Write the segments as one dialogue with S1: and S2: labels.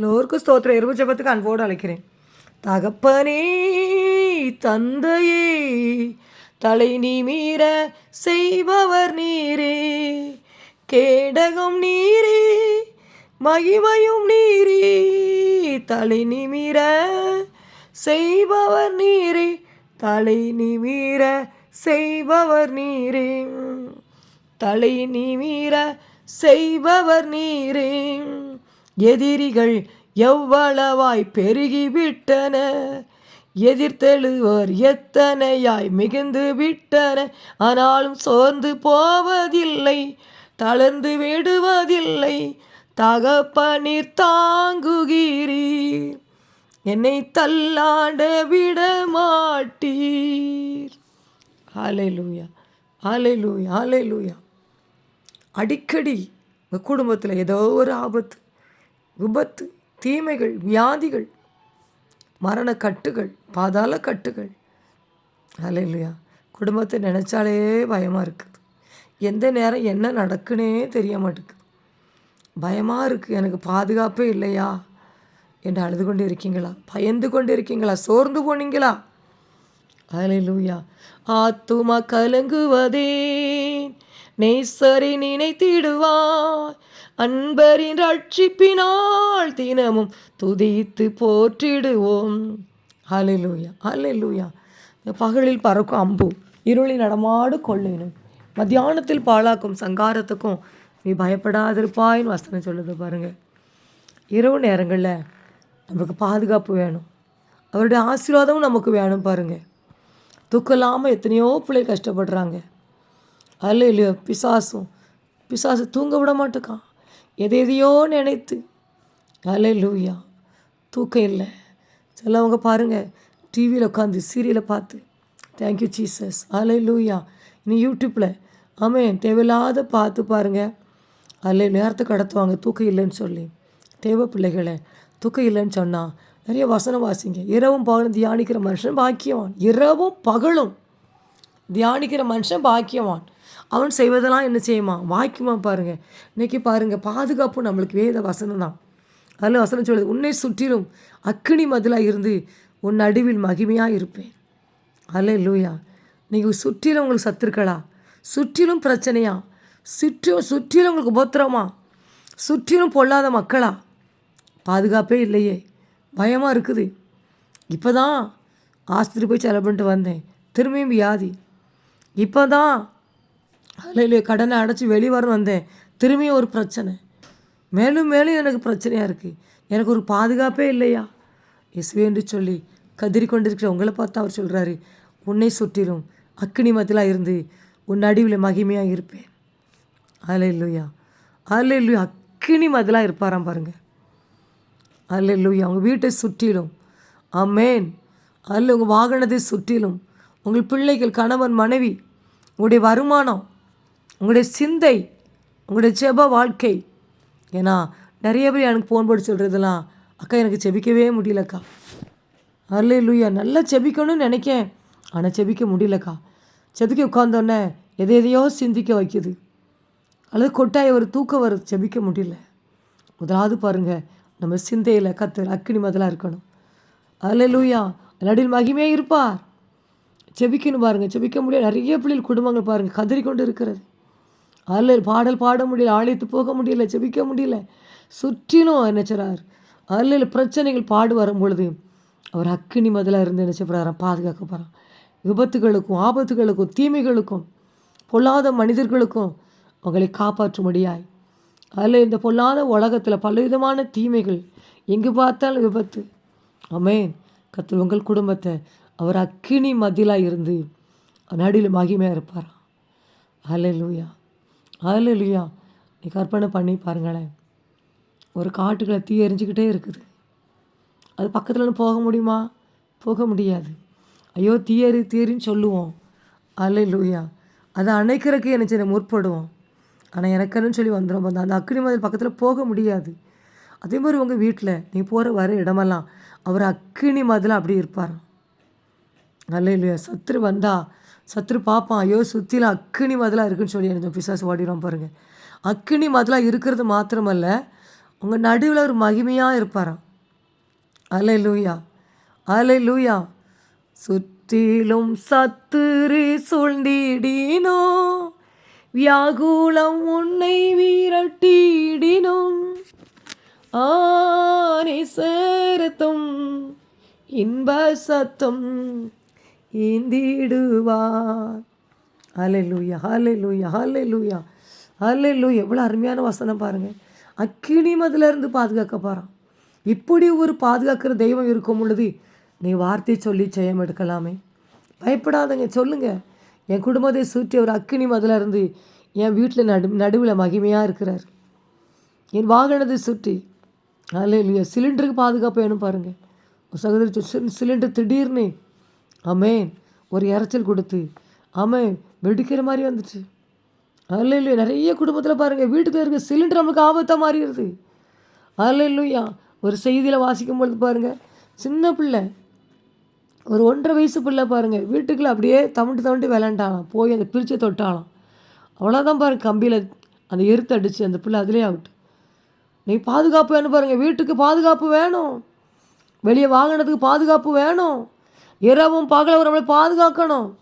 S1: எல்லோருக்கும் ஸ்தோத்திர எருவு ஜபத்துக்கு அன்போடு அழைக்கிறேன். தகப்பனே தந்தையே தலை நிமிர செய்பவர் நீரே. கேடகம் நீரே மகிமையும் நீரே. தலை நிமிர செய்பவர் நீரே. தலை நிமிர செய்பவர் நீரே. தலை நிமிர செய்பவர் நீரே. எதிரிகள் எவ்வளவாய் பெருகிவிட்டன? எதிர்த்தெழுவர் எத்தனையாய் மிகுந்து விட்டன ஆனாலும் சோர்ந்து போவதில்லை தளர்ந்து விடுவதில்லை தகப்பனீர் தாங்குகிறீர். என்னை தள்ளாட விட மாட்டீர் ஹalleluya ஹalleluya. லூயா அடிக்கடி உங்கள் குடும்பத்தில் ஏதோ ஒரு ஆபத்து விபத்து தீமைகள் வியாதிகள் மரண கட்டுகள் பாதாள கட்டுகள் அலையிலையா. குடும்பத்தை நினச்சாலே பயமாக இருக்குது. எந்த நேரம் என்ன நடக்குன்னே தெரிய மாட்டேங்குது பயமாக இருக்குது எனக்கு பாதுகாப்பே இல்லையா? என்று அழுது கொண்டு இருக்கீங்களா பயந்து கொண்டு இருக்கீங்களா சோர்ந்து போனீங்களா? அலையிலூயா. ஆத்துமா கலுங்குவதே நெய் சரி நினைத்திடுவாய். அன்பரின் ரட்சிப்பினால் தினமும் துதித்து போற்றிடுவோம். ஹalleluya ஹalleluya பகலில் பறக்கும் அம்பு இருளில் நடமாடு கொள்ளினும் மத்தியானத்தில் பாழாக்கும் சங்காரத்துக்கும் நீ பயப்படாதிருப்பாயின்னு வசனம் சொல்லுது பாருங்கள் இரவு நேரங்களில் நமக்கு பாதுகாப்பு வேணும். அவருடைய ஆசீர்வாதமும் நமக்கு வேணும் பாருங்கள் துக்கம் இல்லாமல் எத்தனையோ பிள்ளை கஷ்டப்படுறாங்க. அல்ல இல்லையோ பிசாசும் பிசாசு தூங்க விட மாட்டேக்கான். எதை எதையோ நினைத்து. அலை லூயா தூக்கம் இல்லை. சிலவங்க பாருங்கள் டிவியில் உட்காந்து சீரியலை பார்த்து. தேங்க்யூ ஜீசஸ் அலை லூயா இனி யூடியூப்பில் ஆமாம் தேவையில்லாத பார்த்து பாருங்கள் அதில் நேரத்தை கடத்துவாங்க தூக்கம் இல்லைன்னு சொல்லி. தேவை பிள்ளைகளை தூக்கம் இல்லைன்னு சொன்னால் நிறைய வசனம் வாசிங்க. இரவும் பகலும் தியானிக்கிற மனுஷன் பாக்கியவான். இரவும் பகலும் தியானிக்கிற மனுஷன் பாக்கியவான். அவன் செய்வதெல்லாம் என்ன செய்யுமா? வாய்க்குமா பாருங்கள் இன்றைக்கி பாருங்கள் பாதுகாப்பு நம்மளுக்கு வேத வசனம் தான். அதில் வசனம் சொல்லுது உன்னை சுற்றிலும் அக்கினி மதிலாக இருந்து உன் நடுவில் மகிமையாக இருப்பேன். அல்ல லூயா நீங்கள் சுற்றிலும் உங்களுக்கு சத்துருக்களா சுற்றிலும் பிரச்சனையா? சுற்றிலும் சுற்றிலும் உங்களுக்கு உபத்திரமா? சுற்றிலும் பொல்லாத மக்களா? பாதுகாப்பே இல்லையே. பயமாக இருக்குது. இப்போ தான் ஆஸ்பத்திரி போய் செலவு பண்ணிட்டு வந்தேன். திரும்பியும் வியாதி. இப்போ தான் அதில் கடனை அடைச்சி வெளியே வர வந்தேன். திரும்பியும் ஒரு பிரச்சனை. மேலும் மேலும் எனக்கு பிரச்சனையாக இருக்குது எனக்கு ஒரு பாதுகாப்பே இல்லையா? இயேசுவே என்று சொல்லி கதிரி கொண்டிருக்கிற உங்களை பார்த்து அவர் சொல்கிறாரு உன்னை சுற்றிலும் அக்னி மத்திலாக இருந்து உன் அடிவில் மகிமையாக இருப்பேன். அதில் இல்லையா அதில் இல்லையா அக்கினி மதிலாக இருப்பாராம் பாருங்கள் அல்லேலூயா உங்கள் வீட்டை சுற்றிலும். அமேன் அல்ல உங்கள் வாகனத்தை சுற்றிலும். உங்கள் பிள்ளைகள் கணவன் மனைவி உங்களுடைய வருமானம் உங்களுடைய சிந்தை உங்களுடைய ஜெப வாழ்க்கை. ஏன்னா நிறைய பேர் எனக்கு ஃபோன் போட்டு சொல்கிறதுலாம் அக்கா எனக்கு செபிக்கவே முடியலக்கா. அல்லே லூயா நல்லா செபிக்கணும்னு நினைக்கேன். ஆனால் செபிக்க முடியலக்கா. செபிக்க உட்காந்தோடனே எதை எதையோ சிந்திக்க வைக்குது. அல்லது கொட்டாய ஒரு தூக்கம் வர செபிக்க முடியல. முதலாவது பாருங்கள் நம்ம சிந்தையில் கத்தர் அக்கினி முதலாக இருக்கணும். அதில் லூயா நடில் மகிமே இருப்பார். செபிக்கணும் பாருங்கள் செபிக்க முடியாது நிறைய பிள்ளைகள் குடும்பங்கள் பாருங்கள் கதறி கொண்டு இருக்கிறது. அதில் பாடல் பாட முடியல ஆலயத்து போக முடியல ஜெபிக்க முடியல. சுற்றிலும் நினைச்சார் அதில் பிரச்சனைகள் பாடு வரும் பொழுது அவர் அக்கினி முதலாக இருந்து நினைச்சப்படுறாராம் பாதுகாக்க போகிறான் விபத்துகளுக்கும் ஆபத்துகளுக்கும் தீமைகளுக்கும் பொல்லாத மனிதர்களுக்கும் அவங்களை காப்பாற்றும்படியாய். அதில் இந்த பொல்லாத உலகத்தில் பலவிதமான தீமைகள் எங்கே பார்த்தாலும் விபத்து. அமேன் கத்து உங்கள் குடும்பத்தை அவர் அக்கினி மதிலாக இருந்து நடுவில் மகிமையாக இருப்பாராம். அதில் இல்லையா? நீ கற்பனை பண்ணி பாருங்களேன். ஒரு காட்டுக்களை தீ எரிஞ்சுக்கிட்டே இருக்குது. அது பக்கத்தில் போக முடியுமா? போக முடியாது. ஐயோ தீயறி தீரின்னு சொல்லுவோம். அலையலூயா அதை அணைக்கிறதுக்கு என்ன செய்ய முற்படுவோம். ஆனால் எனக்குன்னு சொல்லி வந்துடும் அந்த அந்த அக்னி மதில் பக்கத்தில் போக முடியாது. அதே மாதிரி உங்கள் வீட்டில் நீ போகிற வர இடமெல்லாம் அவர் அக்கினி மதில் அப்படி இருப்பார் நல்ல இல்லையா சத்துரு வந்தா சத்துரு பார்ப்பான் ஐயோ சுற்றில அக்கினி மதிலாக இருக்குன்னு சொல்லி எனக்கு பிசாசு ஓடிடும் பாருங்கள் அக்கினி மதிலாக இருக்கிறது மாத்திரமல்ல உங்கள் நடுவில் ஒரு மகிமையாக இருப்பாராம். அலை லூயா அலை லூயா சுற்றிலும் சத்துரு சூழ்ந்திடினோ வியாகுலம் உன்னை வீரட்டிடினோம் ஆனை சேரத்தும் இன்ப சத்தம் ஈந்திடுவார் ஹalleluya ஹalleluya ஹalleluya ஹalleluya எவ்வளோ அருமையான வசனம் பாருங்கள் அக்கினி மதிலிருந்து பாதுகாக்க போகிறான் இப்படி ஒரு பாதுகாக்கிற தெய்வம் இருக்கும் பொழுது நீ வார்த்தை சொல்லி ஜெயம் எடுக்கலாமே. பயப்படாதங்க சொல்லுங்கள் என் குடும்பத்தை சுற்றி ஒரு அக்கினி மதிலிருந்து என் வீட்டில் நடு நடுவில் மகிமையாக இருக்கிறார். என் வாகனத்தை சுற்றி அதில் இல்லையா சிலிண்டருக்கு பாதுகாப்பு வேணும் பாருங்கள் சகோதரி சிலிண்டர் திடீர்னு அமேன் ஒரு இறைச்சல் கொடுத்து அமே வெடிக்கிற மாதிரி வந்துச்சு. அதில் இல்லையா நிறைய குடும்பத்தில் பாருங்கள் வீட்டுக்கு இருக்க சிலிண்டர் நம்மளுக்கு ஆபத்தாக மாறிடுது. அதில் இல்லையா ஒரு செய்தியில் வாசிக்கும் பொழுது பாருங்கள் சின்ன பிள்ளை ஒரு ஒன்றரை வயசு பிள்ளை பாருங்கள் வீட்டுக்குள்ளே அப்படியே தவண்டு தவிட்டு விளாண்டாலாம் போய் அந்த பிரிச்சை தொட்டாலாம் அவ்வளோதான் பாருங்க கம்பியில் அந்த எருத்து அடிச்சு அந்த பிள்ளை அதுலேயே ஆகிட்டு நீ பாதுகாப்பு வேணும் பாருங்கள் வீட்டுக்கு பாதுகாப்பு வேணும். வெளியே வாங்கினதுக்கு பாதுகாப்பு வேணும். இரவும் பகலும் நம்மளை பாதுகாக்கணும்.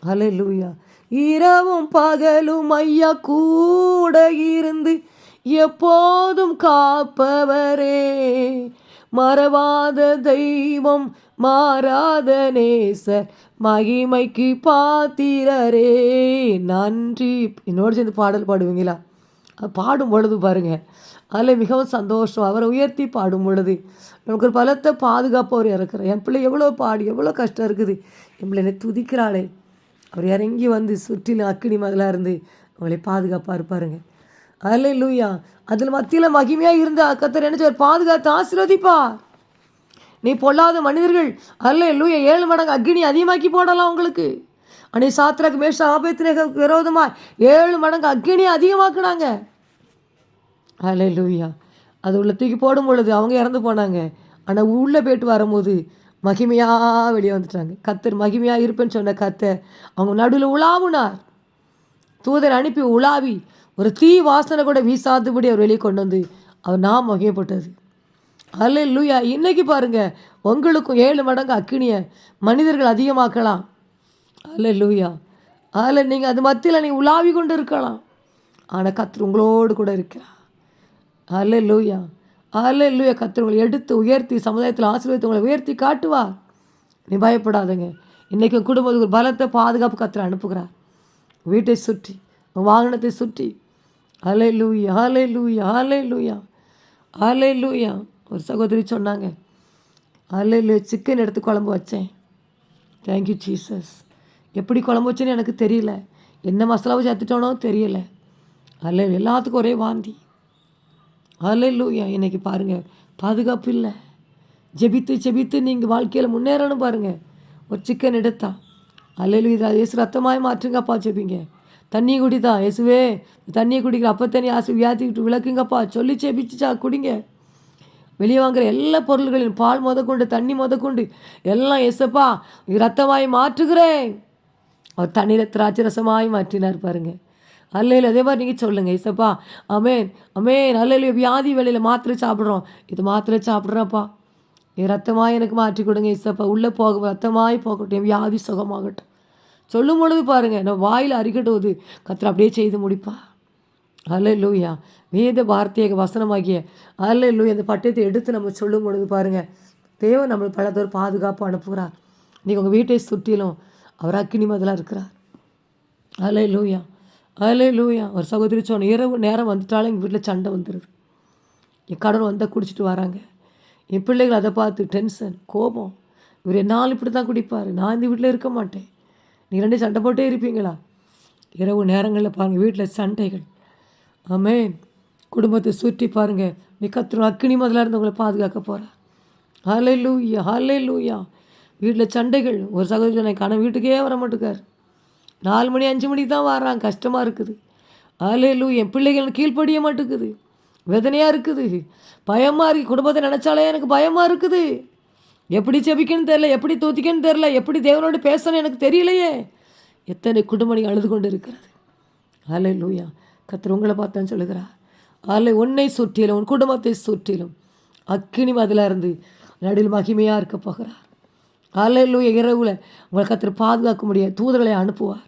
S1: அலை லூயா இரவும் பகலும் ஐயா கூட இருந்து எப்போதும் காப்பவரே. மறவாத தெய்வம் மாறாத நேசர் மகிமைக்கு பாத்திரரே. நன்றி. என்னோடு சேர்ந்து பாடல் பாடுவீங்களா? அது பாடும் பொழுது பாருங்க. அதில் மிகவும் சந்தோஷம். அவரை உயர்த்தி பாடும் பொழுது நமக்கு ஒரு பலத்தை பாதுகாப்பவர் இறக்குறார். என் பிள்ளை எவ்வளோ பாடு எவ்வளோ கஷ்டம் இருக்குது. என் பிள்ளை என்னை துதிக்கிறாளே. அவர் இறங்கி வந்து சுற்றிலும் அக்கினி மதிலாக இருந்து அவங்களை பாதுகாப்பாக இருப்பாருங்க. அதில் லூயா அதில் மத்தியில் மகிமையாக இருந்த கத்தர் நினச்சவர் பாதுகாத்து ஆசீர்வதிப்பா நீ பொல்லாத மனிதர்கள். அல்ல லூயா ஏழு மடங்கு அக்னி அதிகமாக்கி போடலாம் உங்களுக்கு. அன்னை சாத்திரக்கு மேஷ ஆபத்தினக விரோதமாக ஏழு மடங்கு அக்னி அதிகமாக்குனாங்க. அல்ல லூயா அது உள்ள தூக்கி போடும் பொழுது அவங்க இறந்து போனாங்க. ஆனால் உள்ளே போயிட்டு வரும்போது மகிமையாக வெளியே வந்துட்டாங்க. கத்தர் மகிமையாக இருப்பேன்னு சொன்ன கத்தர் அவங்க நடுவில் உலாவுனார். தூதர் அனுப்பி உலாவி ஒரு தீ வாசனை கூட வீசாதபடி அவர் வெளியே கொண்டு வந்து அவர் நாம் மகிமைப்பட்டது அல்ல லூயா இன்னைக்கு பாருங்கள் உங்களுக்கும் ஏழு மடங்கு அக்கினியை மனிதர்கள் அதிகமாக்கலாம். அல்ல லூயா அதில் நீங்கள் அது மத்தியில் நீங்கள் உலாவி கொண்டு இருக்கலாம். ஆனால் கத்தர் உங்களோடு கூட இருக்கிறார். அல்ல லூயா அல்ல லூயா கத்தர் எடுத்து உயர்த்தி சமுதாயத்தில் ஆசீர்வதித்து உங்களை உயர்த்தி காட்டுவார். நீ பயப்படாதங்க. இன்றைக்கி குடும்பத்துக்கு ஒரு பலத்தை பாதுகாப்பு கத்தர் அனுப்புகிறார். வீட்டை சுற்றி வாகனத்தை சுற்றி. அலை லூயா அலை லூயா அலை லூயா அலை லூயா ஒரு சகோதரி சொன்னாங்க. அலை லூ சிக்கன் எடுத்து குழம்பு வச்சேன். தேங்க்யூ ஜீசஸ் எப்படி குழம்பு வச்சேன்னு எனக்கு தெரியல. என்ன மசாலாவை சேர்த்துட்டோனோ தெரியல. அல்ல எல்லாத்துக்கும் ஒரே வாந்தி. அலையிலூயா இன்னைக்கு பாருங்கள் பாதுகாப்பு இல்லை. ஜெபித்து ஜெபித்து நீங்கள் வாழ்க்கையில் முன்னேறணும் பாருங்கள் ஒரு சிக்கன் எடுத்தா. அலையிலு இதில் இயேசு ரத்தமாய் மாற்றுங்கப்பா ஜெபிங்க. தண்ணி குடிதா. இயேசுவே தண்ணியை குடிக்கிற அப்போ தண்ணி ஆசை வியாதி விட்டு விளக்குங்கப்பா சொல்லி ஜெபிச்சுச்சா குடிங்க. வெளியே வாங்குற எல்லா பொருள்களையும் பால் முதற்கொண்டு தண்ணி முதற்கொண்டு எல்லாம் எசப்பா ரத்தமாய் மாற்றுகிறேன். அவர் தண்ணீரை திராட்சை ரசமாய் மாற்றினார் பாருங்கள் அல்லையில் அதே மாதிரி நீங்கள் சொல்லுங்கள் இசப்பா அமேன் அமேன் அல்லையில் வியாதி வேலையில் மாத்திரை சாப்பிட்றோம். இது மாத்திரை சாப்பிட்றப்பா. என் ரத்தமாக எனக்கு மாற்றி கொடுங்க இசப்பா உள்ளே போக ரத்தமாய் போகட்டும் என் வியாதி சுகமாகட்டும். சொல்லும் பொழுது பாருங்கள் நான் வாயில் அறிக்கட்டுவது கத்திர அப்படியே செய்து முடிப்பா. அல்ல லூயா வேத வார்த்தையை வசனமாகிய அல்ல லூயா அந்த பட்டயத்தை எடுத்து நம்ம சொல்லும் பொழுது பாருங்கள் தேவன் நம்மளை பலத்தோர் பாதுகாப்பு அனுப்புகிறார். நீங்கள் உங்கள் வீட்டை சுற்றிலும் அவர் அக்கினி மதலாக இருக்கிறார். அல்ல லூயா அதிலே லூயா ஒரு சகோதரி சொன்ன இரவு நேரம் வந்துட்டாலும் எங்கள் வீட்டில் சண்டை வந்துடுது என் கடன் வந்தால் குடிச்சிட்டு வராங்க. என் பிள்ளைகள் அதை பார்த்து டென்ஷன் கோபம். இவர் என்னால் இப்படி தான் குடிப்பார். நான் இந்த வீட்டில் இருக்க மாட்டேன். நீங்கள் ரெண்டு சண்டை போட்டே இருப்பீங்களா? இரவு நேரங்களில் பாருங்கள் வீட்டில் சண்டைகள். ஆமே குடும்பத்தை சுற்றி பாருங்கள் நீ கத்துற அக்கினி முதல்ல இருந்து உங்களை பாதுகாக்க போகிறா ஹலே லூயா ஹலே லூயா வீட்டில் சண்டைகள். ஒரு சகோதரி எனக்கு ஆனால் வீட்டுக்கே வர மாட்டேக்கார். நாலு மணி அஞ்சு மணிக்கு தான் வரான். கஷ்டமாக இருக்குது. ஹலே என் பிள்ளைகள் கீழ்ப்படிய மாட்டேங்குது. வேதனையாக இருக்குது. பயமாக இருக்குது குடும்பத்தை நினச்சாலே எனக்கு பயமாக இருக்குது. எப்படி செபிக்கன்னு தெரில எப்படி தூத்திக்கன்னு தெரில எப்படி தேவனோடு பேசணும் எனக்கு தெரியலையே. எத்தனை குடும்பம் நீங்கள் அழுது கொண்டு இருக்கிறது. ஆலை லூயா கத்தர் உங்களை பார்த்தான்னு சொல்லுகிறா ஆலை உன்னை சுற்றிலும் உன் குடும்பத்தை சுற்றிலும் அக்கினி மதில் இருந்து நடுவில் மகிமையாக இருக்க போகிறார். அலையிலூய இரவில் உங்களை கத்திர பாதுகாக்க முடியாது தூதர்களை அனுப்புவார்.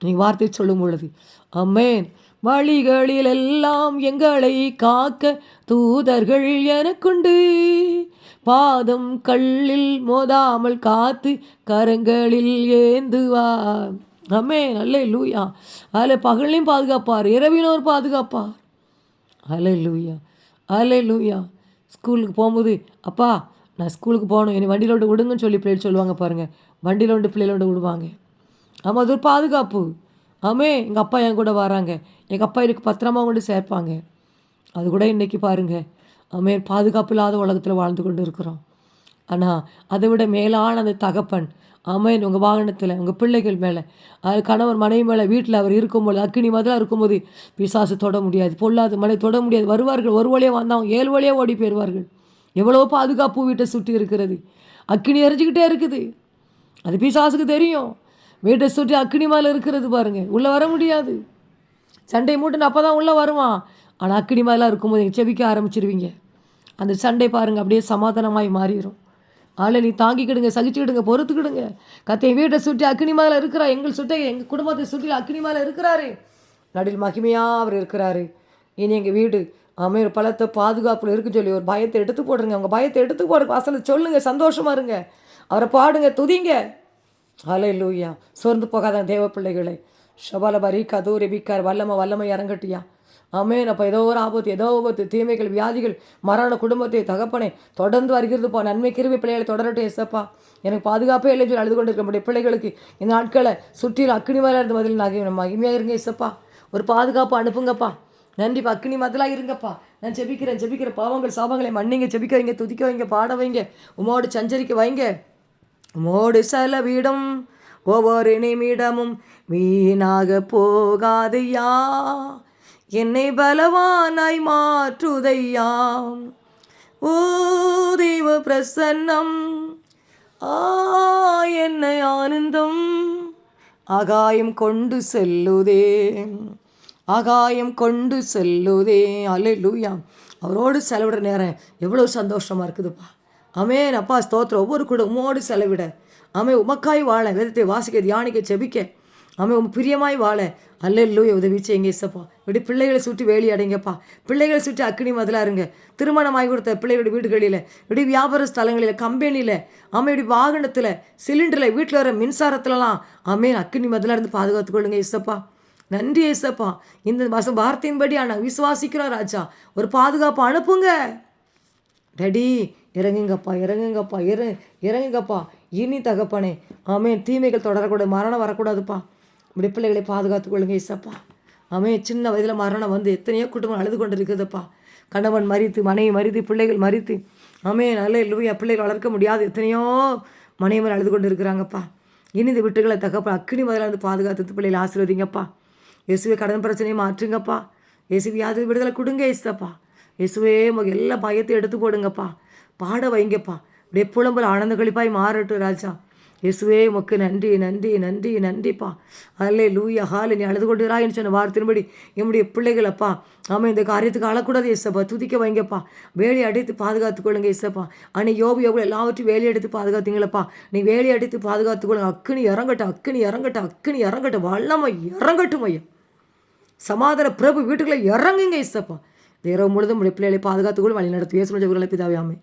S1: நீ வார்த்தை சொல்லும் பொழுது அம்மேன் வழிகளில் எல்லாம் எங்களை காக்க தூதர்கள் எனக்குண்டு. பாதம் கல்லில் மோதாமல் காத்து கரங்களில் ஏந்துவார். அம்மே நல்ல லூயா அதில் பகலையும் பாதுகாப்பார் இரவினோர் பாதுகாப்பார். அலை லூயா அலை லூயா ஸ்கூலுக்கு போகும்போது அப்பா நான் ஸ்கூலுக்கு போகணும் என்னை வண்டியில் விட்டு விடுங்கன்னு சொல்லி பிள்ளைகள் சொல்லுவாங்க பாருங்கள் வண்டியில் விட்டு பிள்ளையில விட்டு விடுவாங்க. ஆமாம் அது ஒரு பாதுகாப்பு. ஆமே எங்கள் அப்பா என் கூட வராங்க. எங்கள் அப்பா எனக்கு பத்திரமா கொண்டு சேர்ப்பாங்க. அது கூட இன்றைக்கி பாருங்கள் ஆமே பாதுகாப்பு இல்லாத உலகத்தில் வாழ்ந்து கொண்டு இருக்கிறோம். ஆனால் அதை விட மேலான அந்த தகப்பன் ஆமேன் உங்கள் வாகனத்தில் உங்கள் பிள்ளைகள் மேலே அது கணவர் மனைவி மேலே வீட்டில் அவர் இருக்கும்போது அக்கினி மதிலாக இருக்கும்போது பிசாசு தொட முடியாது பொல்லாத மனை தொட முடியாது. வருவார்கள் ஒரு வழியாக வந்தாங்க ஏழு வழியாக ஓடி போயிடுவார்கள் எவ்வளோ பாதுகாப்பு வீட்டை சுற்றி இருக்கிறது? அக்கினி எரிஞ்சிக்கிட்டே இருக்குது. அது பிசாசுக்கு தெரியும். வீட்டை சுற்றி அக்கினி மேலே இருக்கிறது பாருங்கள் உள்ளே வர முடியாது. சண்டை மூட்டுன்னு அப்போ தான் உள்ளே வருவான். ஆனால் அக்கினி மேலாம் இருக்கும்போது நீங்கள் செவிக்க ஆரம்பிச்சிருவீங்க. அந்த சண்டை பாருங்கள் அப்படியே சமாதானமாகி மாறிடும் ஆளை நீ தாங்கிக்கிடுங்க சகிச்சுக்கிடுங்க பொறுத்துக்கிடுங்க. கத்தை வீட்டை சுற்றி அக்னி மேலே இருக்கிறா எங்கள் சுட்டை எங்கள் குடும்பத்தை சுற்றி அக்னி மேலே இருக்கிறாரு. நடில் மகிமையாக அவர் இருக்கிறாரு. இனி எங்கள் வீடு அமையர் பலத்தை பாதுகாப்பில் இருக்குன்னு சொல்லி ஒரு பயத்தை எடுத்து போடுங்க உங்கள் பயத்தை எடுத்து போடுங்க அசலை சொல்லுங்கள் சந்தோஷமா இருங்க. அவரை பாடுங்க துதிங்க. அலை லூயா சோர்ந்து போகாத தேவ பிள்ளைகளை. ஷபால பரி கதூரி பிக்கார் வல்லம வல்லமை இறங்கட்டியா. ஆமேன். அப்போ ஏதோ ஒரு ஆபத்து ஏதோ ஆபத்து தீமைகள் வியாதிகள் மரண குடும்பத்தை தகப்பனை தொடர்ந்து வருகிறதுப்பா நன்மை கிருமி பிள்ளைகளை தொடரட்டும் எசப்பா எனக்கு பாதுகாப்பே இல்லை சொல்லி அழுது கொண்டு இருக்க முடியும் பிள்ளைகளுக்கு இந்த நாட்களை சுற்றிலும் அக்னி மேலே இருந்து பதில் நகை மகிமையாக இருங்க எசப்பா ஒரு பாதுகாப்பு அனுப்புங்கப்பா. நன்றிப்பா அக்னி மதலாக இருங்கப்பா. நான் ஜெபிக்கிறேன் ஜெபிக்கிற பாவங்கள் சாபங்களை மன்னிங்க ஜெபிக்க வைங்க துதிக்க வைங்க பாட வைங்க. உமோடு சஞ்சரிக்க வைங்க. உமோடு செலவிடும் ஒவ்வொரு நிமிடமும் வீணாக போகாதையா? என்னை பலவானாய் மாற்றுதையாம் ஓ தெய்வ பிரசன்னம். ஆ என்னை ஆனந்தம். ஆகாயம் கொண்டு செல்லுதே ஆகாயம் கொண்டு செல்லுதே. அலையிலூயா அவரோடு செலவிடுற நேரம் எவ்வளோ சந்தோஷமாக இருக்குதுப்பா. அமேன் அப்பா ஸ்தோத்திரம். ஒவ்வொரு கூட உமோடு செலவிட. அமே உமக்காய் வாழ வேதத்தை வாசிக்க தியானிக்க செபிக்க அமை உன் பிரியமாய் வாழ. அல்லல்லூய உதவி செய்யுங்க இசப்பா இப்படி பிள்ளைகளை சுற்றி வேலி அடைங்கப்பா. பிள்ளைகளை சுற்றி அக்னி மதிலாக இருங்க திருமணமாகி கொடுத்த பிள்ளைகளுடைய வீடுகளில் இப்படி வியாபார ஸ்தலங்களில் கம்பெனியில் அம்மா வாகனத்தில் சிலிண்டரில் வீட்டில் வர மின்சாரத்துலலாம் அமே அக்னி மதிலாக இருந்து பாதுகாத்துக்கொள்ளுங்க இசப்பா நன்றி ஏசப்பா. இந்த வச வார்த்தையின்படி ஆனால் விசுவாசிக்கிறோம் ராஜா ஒரு பாதுகாப்பு அனுப்புங்க. ரெடி. இறங்குங்கப்பா இறங்குங்கப்பா இற இறங்குங்கப்பா. இனி தகப்பனே ஆமே தீமைகள் தொடரக்கூடாது மரணம் வரக்கூடாதுப்பா. இப்படி பிள்ளைகளை பாதுகாத்து கொள்ளுங்க இசப்பா ஆமே சின்ன வயதில் மரணம் வந்து எத்தனையோ குடும்பம் அழுது கொண்டு இருக்குதுப்பா கணவன் மறித்து மனைவி மறித்து பிள்ளைகள் மறித்து. ஆமே நல்ல இல்லையா பிள்ளைகள் வளர்க்க முடியாது எத்தனையோ மனைவி அழுது கொண்டு இருக்கிறாங்கப்பா இனி இந்த விட்டுகளை தகப்பா அக்கினி முதல்ல வந்து பாதுகாத்து பிள்ளைகளை ஆசீர்வதிங்கப்பா. இயேசுவே கடன் பிரச்சனையை மாற்றுங்கப்பா. இயேசுவி யாது விடுதலை கொடுங்க இயேசுப்பா இயேசுவே உங்கள் எல்லா பயத்தையும் எடுத்து போடுங்கப்பா. பாட வைங்கப்பா. அப்படியே புலம்பல் ஆனந்த கழிப்பாய் மாறட்டும் ராஜா. இயேசுவே உமக்கு நன்றி நன்றி நன்றி நன்றிப்பா. அல்லே லூயா ஹால் நீ அழுது கொண்டுறாயின்னு சொன்ன வார்த்தையின்படி என்னுடைய பிள்ளைகளப்பா ஆமாம் இந்த காரியத்துக்கு அழக்கூடாது இசப்பா துதிக்க வைங்கப்பா. வேலி அடித்து பாதுகாத்துக்கொள்ளுங்க இசப்பா அன்னை யோபு யோபு எல்லாவற்றையும் வேலி எடுத்து பாதுகாத்தீங்களப்பா. நீ வேலி அடித்து பாதுகாத்துக்கொள்ளுங்க அக்குனி இறங்கட்டும் அக்குனி இறங்கட்டும் அக்குனி இறங்கட்டும் வல்லமை இறங்கட்டும் ஐயா. சமாதான பிரபு வீட்டுக்குள்ளே இறங்குங்க இசப்பா இரவு முழுதும் பிள்ளைகளை பாதுகாத்துக்கொள்ளும் வழி நடத்தி பேசுகிற பிதாவே ஆமை